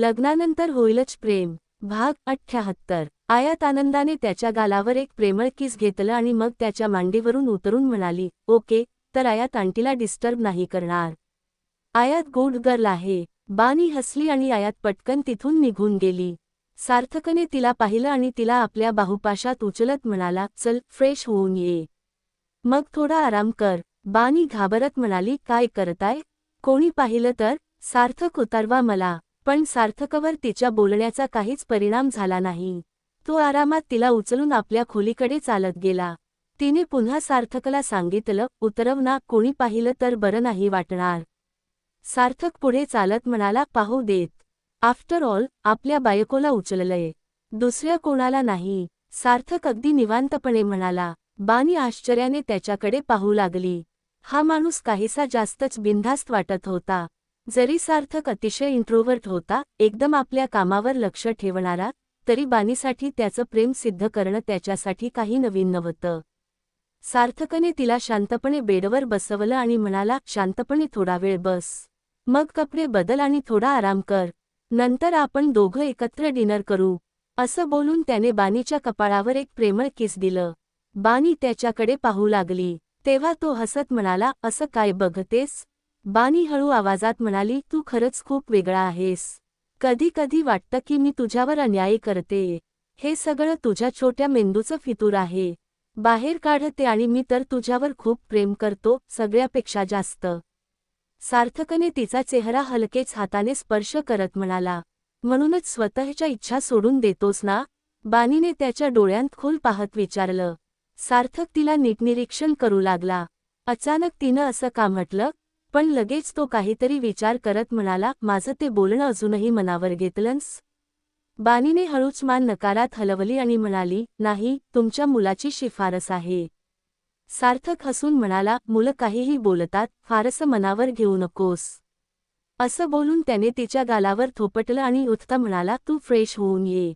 लग्नानंतर होईलच प्रेम. भाग अठ्ठ्याहत्तर आयात आनंदाने त्याच्या गालावर एक प्रेमळ किस घेतलं आणि मग त्याच्या मांडीवरून उतरून म्हणाली ओके तर आयात आंटीला डिस्टर्ब नाही करणार. आयात गोड गर्ल आहे. बानी हसली आणि आयात पटकन तिथून निघून गेली. सार्थकने तिला पाहिलं आणि तिला आपल्या बाहुपाशात उचलत म्हणाला चल फ्रेश होऊन ये. मग थोडा आराम कर. बानी घाबरत म्हणाली काय करताय? कोणी पाहिलं तर? सार्थक उतरवा मला. पण सार्थकवर तिच्या बोलण्याचा काहीच परिणाम झाला नाही. तो आरामात तिला उचलून आपल्या खोलीकडे चालत गेला. तिने पुन्हा सार्थकला सांगितलं उतरव ना कोणी पाहिलं तर बरं नाही वाटणार. सार्थक पुढे चालत म्हणाला पाहू देत. आफ्टर ऑल आपल्या बायकोला उचललंय. दुसऱ्या कोणाला नाही. सार्थक अगदी निवांतपणे म्हणाला बानी आश्चर्याने त्याच्याकडे पाहू लागली. हा माणूस काहीसा जास्तच बिनधास्त वाटत होता. जरी सार्थक अतिशय इंट्रोवर्ट होता एकदम आपल्या कामावर लक्ष ठेवणारा तरी बानीसाठी त्याचं प्रेम सिद्ध करणं त्याच्यासाठी काही नवीन नव्हतं. सार्थकने तिला शांतपणे बेडवर बसवलं आणि म्हणाला शांतपणे थोडा वेळ बस. मग कपडे बदल आणि थोडा आराम कर. नंतर आपण दोघं एकत्र डिनर करू. असं बोलून त्याने बानीच्या कपाळावर एक प्रेमळ किस दिलं. बानी त्याच्याकडे पाहू लागली. तेव्हा तो हसत म्हणाला असं काय बघतेस? बानी हळू आवाजात म्हणाली तू खरंच खूप वेगळा आहेस. कधी कधी वाटतं की मी तुझ्यावर अन्याय करते. हे सगळं तुझ्या छोट्या मेंदूचं फितूर आहे. बाहेर काढते आणि मी तर तुझ्यावर खूप प्रेम करतो सगळ्यापेक्षा जास्त. सार्थकने तिचा चेहरा हलकेच हाताने स्पर्श करत म्हणाला. म्हणूनच स्वतःच्या इच्छा सोडून देतोस ना? बानीने त्याच्या डोळ्यांत खोल पाहत विचारलं. सार्थक तिला नीटनिरीक्षण करू लागला. अचानक तिनं असं का म्हटलं? पण लगेच तो काहीतरी विचार करत म्हणाला माझं ते बोलणं अजूनही मनावर घेतलंस बानीने हळूच मान नकारात हलवली आणि म्हणाली नाही तुमच्या मुलाची शिफारस आहे सार्थक हसून म्हणाला मुलं काहीही बोलतात फारसं मनावर घेऊ नकोस असं बोलून त्याने तिच्या गालावर थोपटलं आणि उठता म्हणाला तू फ्रेश होऊन ये.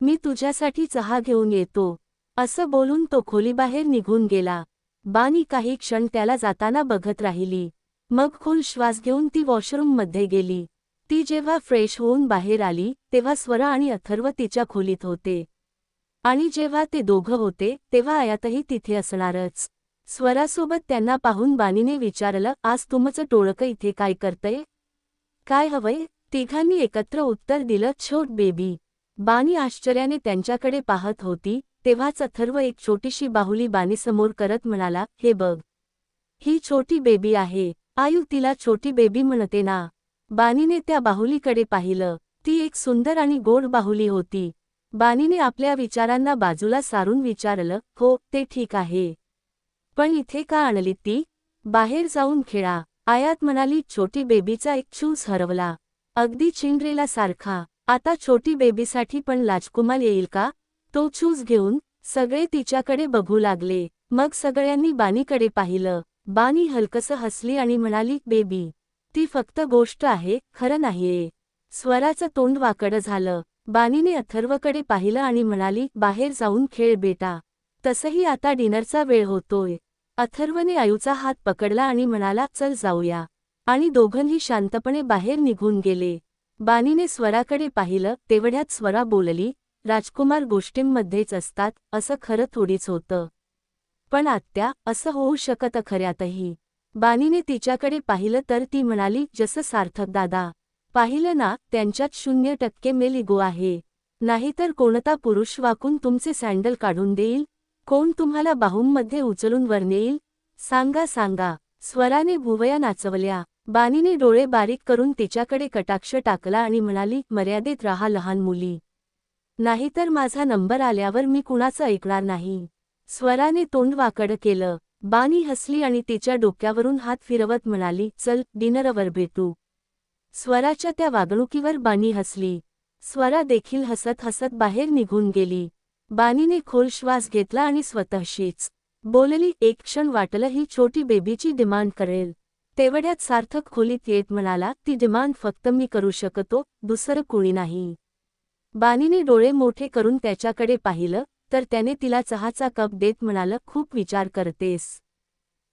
मी तुझ्यासाठी चहा घेऊन येतो असं बोलून तो खोलीबाहेर निघून गेला. बानी काही क्षण त्याला जाताना बघत राहिली. मग खोल श्वास घेऊन ती वॉशरूममध्ये गेली. ती जेव्हा फ्रेश होऊन बाहेर आली तेव्हा स्वरा आणि अथर्व तिच्या खोलीत होते. आणि जेव्हा ते दोघं होते तेव्हा आयातही तिथे असणारच. स्वरासोबत त्यांना पाहून बानीने विचारलं आज तुमचं टोळकं इथे काय करतंय? काय हवंय? तिघांनी एकत्र उत्तर दिलं छोट बेबी. बानी आश्चर्याने त्यांच्याकडे पाहत होती तेव्हाच अथर्व एक छोटीशी बाहुली बानीसमोर करत म्हणाला हे बघ. ही छोटी बेबी आहे. आयु तिला छोटी बेबी म्हणते ना. बानीने त्या बाहुलीकडे पाहिलं. ती एक सुंदर आणि गोड बाहुली होती. बानीने आपल्या विचारांना बाजूला सारून विचारलं हो ते ठीक आहे. पण इथे का आणली ती? बाहेर जाऊन खेळा. आयात म्हणाली छोटी बेबीचा एक चूज हरवला. अगदी चिंड्रेला सारखा. आता छोटी बेबीसाठी पण लाजकुमाल येईल का? तो छूज घेऊन सगळे तिच्याकडे बघू लागले. मग सगळ्यांनी बानीकडे पाहिलं. बानी हलकसं हसली आणि म्हणाली बेबी ती फक्त गोष्ट आहे खरं नाहीये. स्वराचं तोंड वाकडं झालं. बानीने अथर्वकडे पाहिलं आणि म्हणाली बाहेर जाऊन खेळ बेटा. तसंही आता डिनरचा वेळ होतोय. अथर्वने आयूचा हात पकडला आणि म्हणाला चल जाऊया. आणि दोघंही शांतपणे बाहेर निघून गेले. बानीने स्वराकडे पाहिलं तेवढ्यात स्वरा बोलली राजकुमार गोष्टींमध्येच असतात असं खरं थोडीच होतं. पण आत्या असं होऊ शकत खऱ्यातही. बानीने तिच्याकडे पाहिलं तर ती म्हणाली जसं सार्थक दादा पाहिलं ना त्यांच्यात शून्य टक्के मेलिगो आहे. नाहीतर कोणता पुरुष वाकून तुमचे सँडल काढून देईल? कोण तुम्हाला बाहूंमध्ये उचलून वर नेईल? सांगा सांगा. स्वराने भुवया नाचवल्या. बानीने डोळे बारीक करून तिच्याकडे कटाक्ष टाकला आणि म्हणाली मर्यादेत राहा लहान मुली. नाहीतर माझा नंबर आल्यावर मी कुणाचं ऐकणार नाही. स्वराने तोंड वाकड केलं. बानी हसली आणि तिच्या डोक्यावरून हात फिरवत म्हणाली चल डिनरवर भेटू. स्वराच्या त्या वागणुकीवर बानी हसली. स्वरा देखील हसत हसत बाहेर निघून गेली. बानीने खोल श्वास घेतला आणि स्वतःशीच बोलली एक क्षण वाटलं ही छोटी बेबीची डिमांड करेल. तेवढ्यात सार्थक खोलीत येत म्हणाला ती डिमांड फक्त मी करू शकतो दुसरं कुणी नाही. बानीने डोळे मोठे करून त्याच्याकडे पाहिलं. तर त्याने तिला चहाचा कप देत म्हणालं खूप विचार करतेस.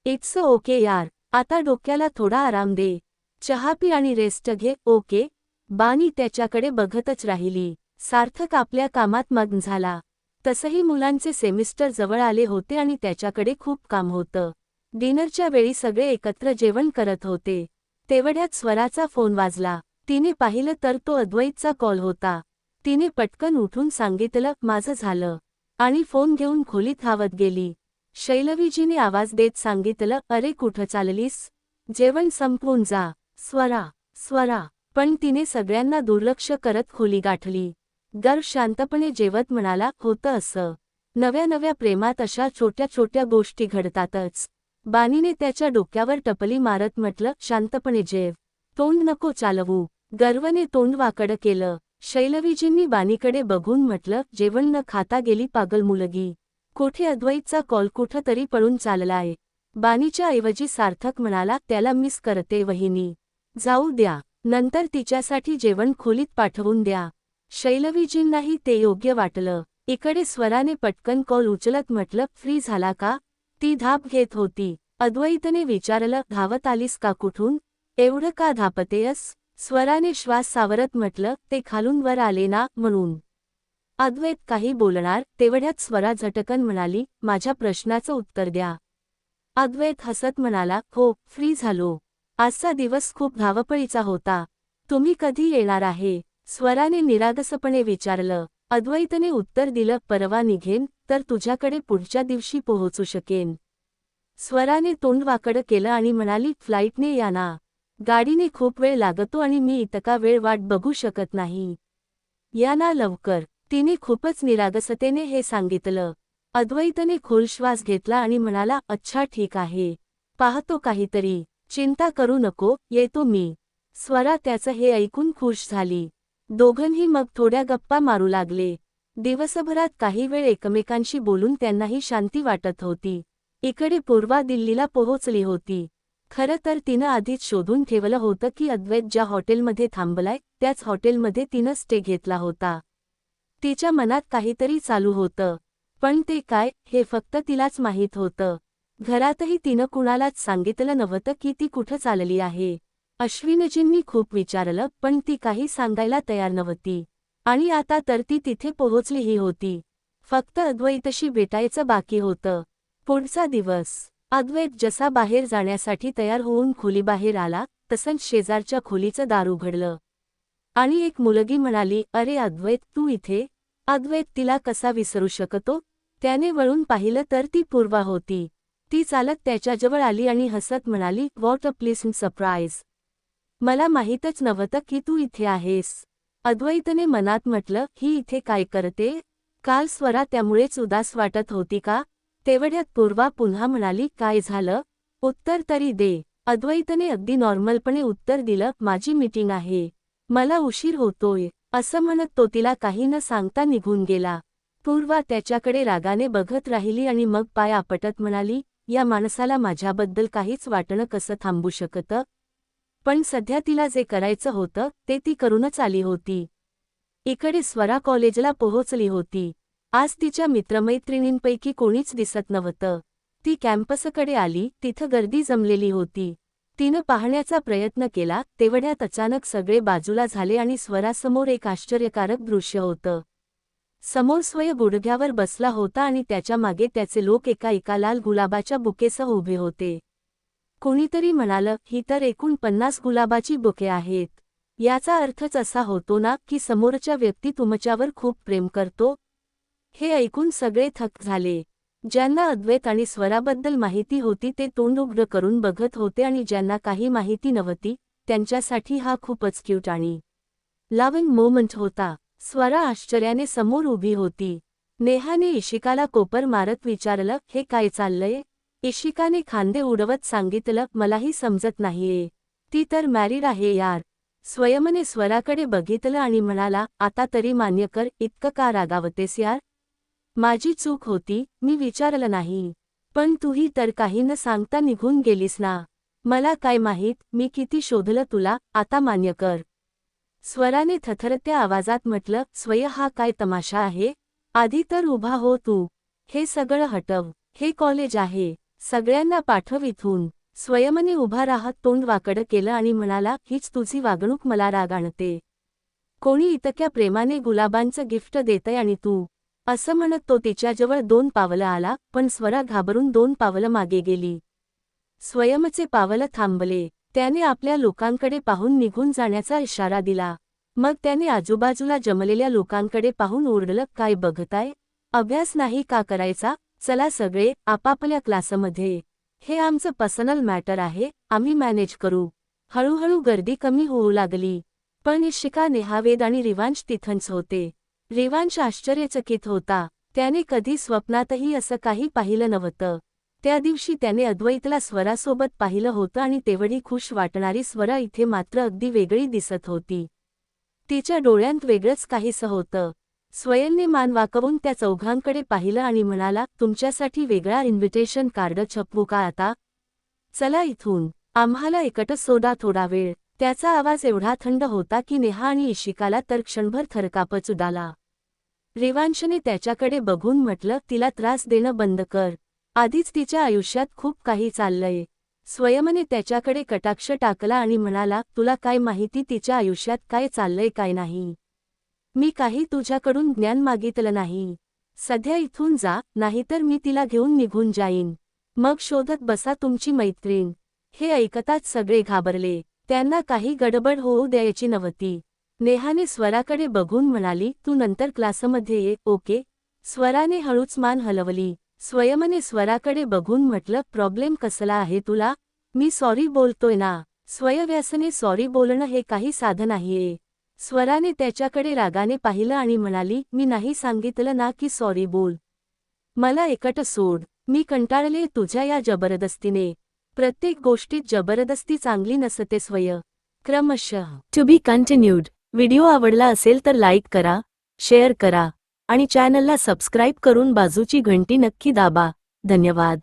इट्स ओके यार आता डोक्याला थोडा आराम दे. चहा पी आणि रेस्ट घे ओके बानी त्याच्याकडे बघतच राहिली. सार्थक आपल्या कामात मग्न झाला. तसंही मुलांचे सेमिस्टर जवळ आले होते आणि त्याच्याकडे खूप काम होतं. डिनरच्या वेळी सगळे एकत्र जेवण करत होते. तेवढ्यात स्वराचा फोन वाजला. तिने पाहिलं तर तो अद्वैतचा कॉल होता. तिने पटकन उठून सांगितलं माझं झालं. आणि फोन घेऊन खोलीत धावत गेली. शैलवीजीने आवाज देत सांगितलं अरे कुठं चाललीस? जेवण संपवून जा. स्वरा स्वरा. पण तिने सगळ्यांना दुर्लक्ष करत खोली गाठली. गर्व शांतपणे जेवत म्हणाला होतं असं. नव्या नव्या प्रेमात अशा छोट्या छोट्या गोष्टी घडतातच. बानीने त्याच्या डोक्यावर टपली मारत म्हटलं शांतपणे जेव. तोंड नको चालवू. गर्वने तोंड वाकडं केलं. शैलवीजींनी बानीकडे बघून म्हटलं जेवण न खाता गेली पागल मुलगी. कोठे अद्वैतचा कॉल कुठं तरी पळून चाललाय बानीच्या ऐवजी सार्थक म्हणाला त्याला मिस करते वहिनी. जाऊ द्या. नंतर तिच्यासाठी जेवण खोलीत पाठवून द्या. शैलवीजींनाही ते योग्य वाटलं. इकडे स्वराने पटकन कॉल उचलत म्हटलं फ्री झाला का? ती धाप घेत होती. अद्वैतने विचारलं धावत आलीस का कुठून? एवढं का धापतेयस? स्वराने श्वास सावरत म्हटलं ते खालून वर आले ना म्हणून. अद्वैत काही बोलणार तेवढ्यात स्वरा झटकन म्हणाली माझ्या प्रश्नाचं उत्तर द्या. अद्वैत हसत म्हणाला हो फ्री झालो. आजचा दिवस खूप धावपळीचा होता. तुम्ही कधी येणार आहे? स्वराने निरागसपणे विचारलं अद्वैतने उत्तर दिलं परवा निघेन तर तुझ्याकडे पुढच्या दिवशी पोहोचू शकेन. स्वराने तोंड वाकडं केलं आणि म्हणाली फ्लाईटने या ना. गाडीने खूप वेळ लागतो आणि मी इतका वेळ वाट बघू शकत नाही. या ना लवकर. तिने खूपच निरागसतेने हे सांगितलं. अद्वैतने खोल श्वास घेतला आणि म्हणाला अच्छा ठीक आहे. पाहतो काहीतरी. चिंता करू नको. येतो मी. स्वरा त्याचं हे ऐकून खुश झाली. दोघंही मग थोड्या गप्पा मारू लागले. दिवसभरात काही वेळ एकमेकांशी बोलून त्यांनाही शांती वाटत होती. इकडे पूर्वा दिल्लीला पोहोचली होती. खरं तर तिनं आधीच शोधून ठेवलं होतं की अद्वैत ज्या हॉटेलमध्ये थांबलाय त्याच हॉटेलमध्ये तिनं स्टे घेतला होता. तिच्या मनात काहीतरी चालू होतं. पण ते काय हे फक्त तिलाच माहीत होतं. घरातही तिनं कुणालाच सांगितलं नव्हतं की ती कुठं चालली आहे. अश्विनजींनी खूप विचारलं पण ती काही सांगायला तयार नव्हती. आणि आता तर ती तिथे पोहोचलीही होती. फक्त अद्वैतशी भेटायचं बाकी होतं. पुढचा दिवस. अद्वैत जसा बाहेर जाण्यासाठी तयार होऊन खोलीबाहेर आला तसंच शेजारच्या खोलीचं दार उघडलं. आणि एक मुलगी म्हणाली अरे अद्वैत तू इथे? अद्वैत तिला कसा विसरू शकतो? त्याने वळून पाहिलं तर ती पूर्वा होती. ती चालत त्याच्याजवळ आली आणि हसत म्हणाली वॉट अ प्लीसंट सरप्राईज मला माहीतच नव्हतं की तू इथे आहेस. अद्वैतने मनात म्हटलं ही इथे काय करते? काल स्वरा त्यामुळेच उदास वाटत होती का? तेवढ्यात पूर्वा पुन्हा म्हणाली काय झालं? उत्तर तरी दे. अद्वैतने अगदी नॉर्मलपणे उत्तर दिलं माझी मीटिंग आहे. मला उशीर होतोय. असं म्हणत तो तिला काही न सांगता निघून गेला. पूर्वा त्याच्याकडे रागाने बघत राहिली आणि मग पाय आपटत म्हणाली या माणसाला माझ्याबद्दल काहीच वाटणं कसं थांबू शकतं? पण सध्या तिला जे करायचं होतं ते ती करूनच आली होती. इकडे स्वरा कॉलेजला पोहोचली होती. आज तिच्या मित्रमैत्रिणींपैकी कोणीच दिसत नव्हतं. ती कॅम्पसकडे आली तिथं गर्दी जमलेली होती. तिनं पाहण्याचा प्रयत्न केला तेवढ्यात अचानक सगळे बाजूला झाले आणि स्वरासमोर एक आश्चर्यकारक दृश्य होतं. समोर स्वय गुडघ्यावर बसला होता आणि त्याच्यामागे त्याचे लोक एका एका लाल गुलाबाच्या बुकेसह उभे होते. कोणीतरी म्हणालं ही तर एकूण पन्नास गुलाबाची बुके आहेत. याचा अर्थच असा होतो ना की समोरच्या व्यक्ती तुमच्यावर खूप प्रेम करतो हे ऐकून सगळे थक झाले. ज्यांना अद्वैत आणि स्वराबद्दल माहिती होती ते तोंड उग्र करून बघत होते आणि ज्यांना काही माहिती नव्हती त्यांच्यासाठी हा खूपच क्यूट आणि लाविंग मोमेंट होता. स्वरा आश्चर्याने समोर उभी होती. नेहाने इशिकाला कोपर मारत विचारलं हे काय चाललंय? इशिकाने खांदे उडवत सांगितलं मलाही समजत नाहीये. ती तर मॅरिड आहे यार. स्वयमने स्वराकडे बघितलं आणि म्हणाला आता तरी मान्य कर इतकं का रागावतेस यार? माझी चूक होती मी विचारलं नाही. पण तूही तर काही न सांगता निघून गेलीस ना. मला काय माहीत मी किती शोधलं तुला आता मान्य कर. स्वराने थथरत्या आवाजात म्हटलं स्वय हा काय तमाशा आहे? आधी तर उभा हो तू. हे सगळं हटव. हे कॉलेज आहे. सगळ्यांना पाठव इथून. स्वयमने उभा राहत तोंड वाकडं केलं आणि म्हणाला हीच तुझी वागणूक मला राग आणते. कोणी इतक्या प्रेमाने गुलाबांचं गिफ्ट देतय आणि तू असं म्हणत तो तिच्याजवळ दोन पावलं आला पण स्वरा घाबरून दोन पावलं मागे गेली. स्वयंचे पावलं थांबले. त्याने आपल्या लोकांकडे पाहून निघून जाण्याचा इशारा दिला. मग त्याने आजूबाजूला जमलेल्या लोकांकडे पाहून ओरडलं काय बघताय? अभ्यास नाही का करायचा? चला सगळे आपापल्या क्लासमध्ये. हे आमचं पर्सनल मॅटर आहे आम्ही मॅनेज करू. हळूहळू गर्दी कमी होऊ लागली. पण इशिका नेहावेद आणि रिवांश तिथंच होते. रेवांश आश्चर्यचकित होता. त्याने कधी स्वप्नातही असं काही पाहिलं नव्हतं. त्या दिवशी त्याने अद्वैतला स्वरासोबत पाहिलं होतं आणि तेवढी खुश वाटणारी स्वरा इथे मात्र अगदी वेगळी दिसत होती. तिच्या डोळ्यांत वेगळंच काहीसं होतं. स्वयंने मान वाकवून त्या चौघांकडे पाहिलं आणि म्हणाला तुमच्यासाठी वेगळा इन्व्हिटेशन कार्ड छपवू का आता? चला इथून. आम्हाला एकटच सोडा थोडा वेळ. त्याचा आवाज एवढा थंड होता की नेहा आणि इशिकाला तर क्षणभर थरकापच उडाला. रेवांशने त्याच्याकडे बघून म्हटलं तिला त्रास देणं बंद कर. आधीच तिच्या आयुष्यात खूप काही चाललंय. स्वयंने त्याच्याकडे कटाक्ष टाकला आणि म्हणाला तुला काय माहिती तिच्या आयुष्यात काय चाललंय काय नाही? मी काही तुझ्याकडून ज्ञान मागितलं नाही. सध्या इथून जा नाहीतर मी तिला घेऊन निघून जाईन. मग शोधत बसा तुमची मैत्रीण. हे ऐकताच सगळे घाबरले. त्यांना काही गडबड होऊ द्यायची नव्हती. नेहाने स्वराकडे बघून म्हणाली तू नंतर क्लासमध्ये ये ओके? स्वराने हळूच मान हलवली. स्वयमने स्वराकडे बघून म्हटलं प्रॉब्लेम कसला आहे तुला? मी सॉरी बोलतोय ना. स्वयव्यासने सॉरी बोलणं हे काही साधं नाहीये. स्वराने त्याच्याकडे रागाने पाहिलं आणि म्हणाली मी नाही सांगितलं ना की सॉरी बोल. मला एकट सोड. मी कंटाळले तुझ्या या जबरदस्तीने. प्रत्येक गोष्टीत जबरदस्ती चांगली नसते स्वय. क्रमशः. टू बी कंटिन्यूड व्हिडिओ आवडला असेल तर लाईक करा शेअर करा आणि चॅनलला सबस्क्राईब करून बाजूची घंटी नक्की दाबा. धन्यवाद.